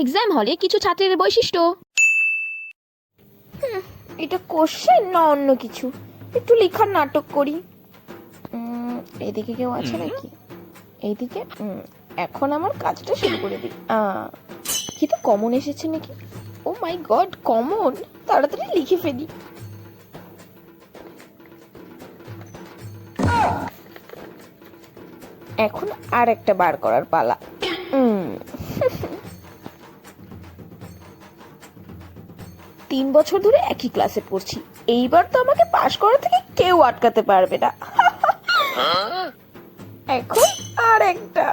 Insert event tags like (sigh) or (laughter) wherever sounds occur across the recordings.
Exam হলে কিছু ছাত্রের বৈশিষ্ট্য। হুম, এটা কোশ্চেন না অন্য কিছু? একটু লেখার নাটক করি। এদিকে কেউ আছে নাকি? এইদিকে? এখন আমার কাজটা শুরু করে দিই। কি তো কমন এসেছে নাকি? Oh my god common? তাড়াতাড়ি লিখে ফেলি। এখন আর একটা বার করার পালা। তিন বছর ধরে একই ক্লাসে পড়ছি। এইবার তো আমাকে পাশ করা থেকে কেউ আটকাতে পারবে না। (laughs) এখন আর একটা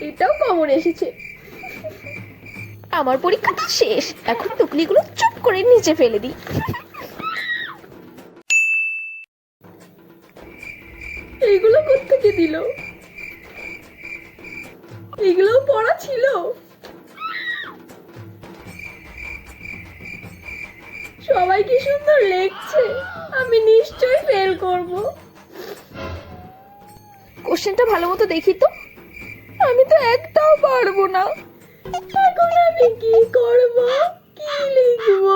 এটাও কমন এসেছে। আমার পরীক্ষাটা শেষ। এখন টুকলিগুলো চুপ করে নিচে ফেলে দিই। এইগুলো কোত্থেকে দিল? এগুলোও পড়া ছিল? সবাই কি সুন্দর লেখছে? আমি নিশ্চয়ই ফেল করব। কোশ্চেনটা ভালো মতো দেখি তো। আমি তো একটাও পারব না। এখন আমি কি করব? কি লিখব।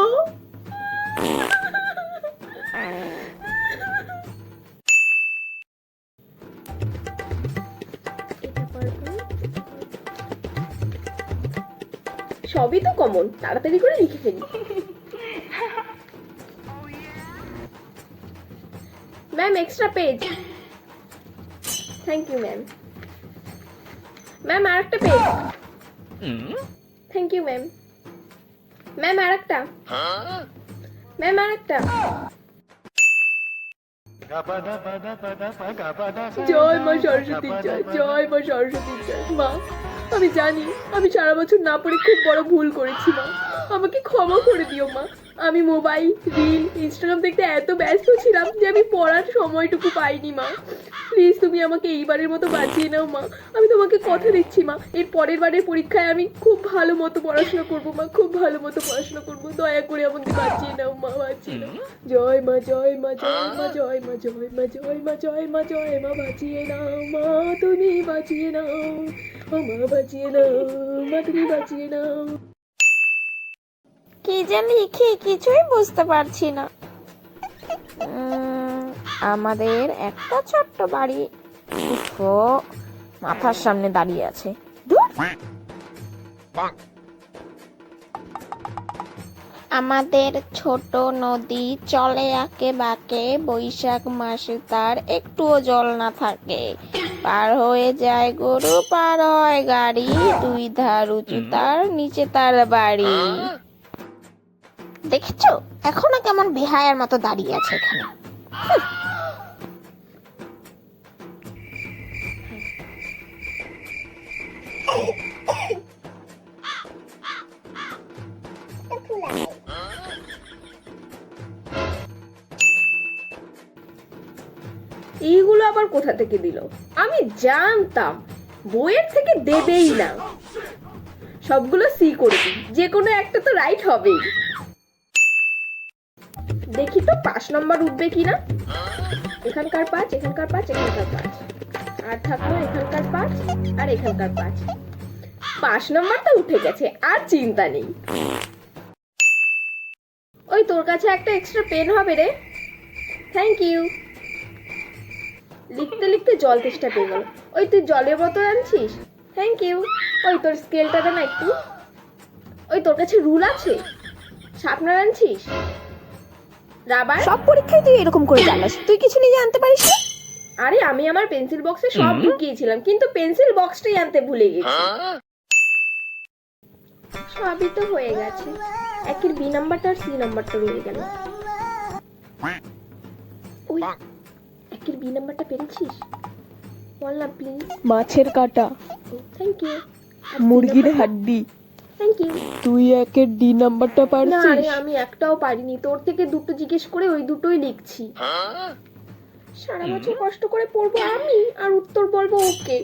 সবই তো কমন তাড়াতাড়ি করে লিখে ফেলি। Ma'am extra page thank you ma'am ma'am আর একটা page thank you ma'am ma'am আর একটা ম্যাম আর একটা জয় মা সরস্বতী জয় জয় মা সরস্বতী জয় মা। আমি জানি আমি সারা বছর না পড়ে খুব বড় ভুল করেছি মা। আমাকে ক্ষমা করে দিও মা। আমি মোবাইল, রিল, ইনস্টাগ্রাম দেখতে এত ব্যস্ত ছিলাম যে আমি পড়ার সময়টুকু পাইনি, মা। প্লিজ তুমি আমাকে এইবারের মতো বাঁচিয়ে নাও, মা। আমি তোমাকে কথা দিচ্ছি, মা। এর পরের বারের পরীক্ষায় আমি খুব ভালো মতো পড়াশোনা করব, মা। খুব ভালো মতো পড়াশোনা করব। দয়া করে আমাকে বাঁচিয়ে নাও, মা, বাঁচিয়ে নাও। জয় মা জয় মা জয় মা জয় মা জয় মা জয় মা জয় মা জয় মা, বাঁচিয়ে নাও, মা। তুমি বাঁচিয়ে নাও। মা, বাঁচিয়ে নাও। মা, তুমি বাঁচিয়ে নাও। কি যে লিখি কিছুই বুঝতে পারছি না। আমাদের একটা ছোট্ট বাড়ি মাথার সামনে দাঁড়িয়ে আছে। আমাদের ছোট নদী চলে আঁকে বাঁকে বৈশাখ মাসে তার একটুও জল না থাকে। পার হয়ে যায় গরু পার হয় গাড়ি দুই ধার উঁচু তার নিচে তার বাড়ি। দেখেছ? এখনও কেমন বেহায়ার মতো দাঁড়িয়ে আছে এখানে। এইগুলো আবার কোথা থেকে দিল? আমি জানতাম, বইয়ের থেকে দেবেই না। সবগুলো সি করে দিই, যে কোনো একটা তো রাইট হবেই। দেখি তো, পাঁচ নম্বর উঠবে কিনা? এখানকার পাঁচ এখানকার পাঁচ এখানকার পাঁচ। আর থাকল এখানকার পাঁচ, আর এখানকার পাঁচ। পাঁচ নম্বরটা উঠে গেছে, আর চিন্তা নেই। ওই তোর কাছে একটা এক্সট্রা পেন হবে রে। থ্যাংক ইউ লিখতে লিখতে জল তেষ্টা পেয়ে গেল। ওই তুই জলের বোতল আনছিস? থ্যাংক ইউ ওই তোর স্কেলটা দে না একটু। ওই তোর কাছে রুল আছে? শার্পনার আনছিস? রাবার? সব পরীক্ষায় তুই এরকম করে জানাস তুই কিছু নিজে আনতে পারিস না? আরে আমি আমার পেন্সিল বক্সে সব ঢুকিয়েছিলাম কিন্তু পেন্সিল বক্সটাই আনতে ভুলে গেছি। সবই তো হয়ে গেছে। একের বি নাম্বারটা আর সি নাম্বারটা রয়ে গেল। ওই একের বি নাম্বারটা পেরেছিস? বল না প্লিজ মাছের কাটা। থ্যাংক ইউ মুরগির হাড্ডি। থ্যাংক ইউ তুই একের ডি নাম্বারটা না পারছিস? রে আমি একটাও পারিনি। তোর থেকে দুটো জিজ্ঞেস করে ওই দুটোই লিখছি। সারা বছর কষ্ট করে পড়ব আমি আর উত্তর বলব ওকে।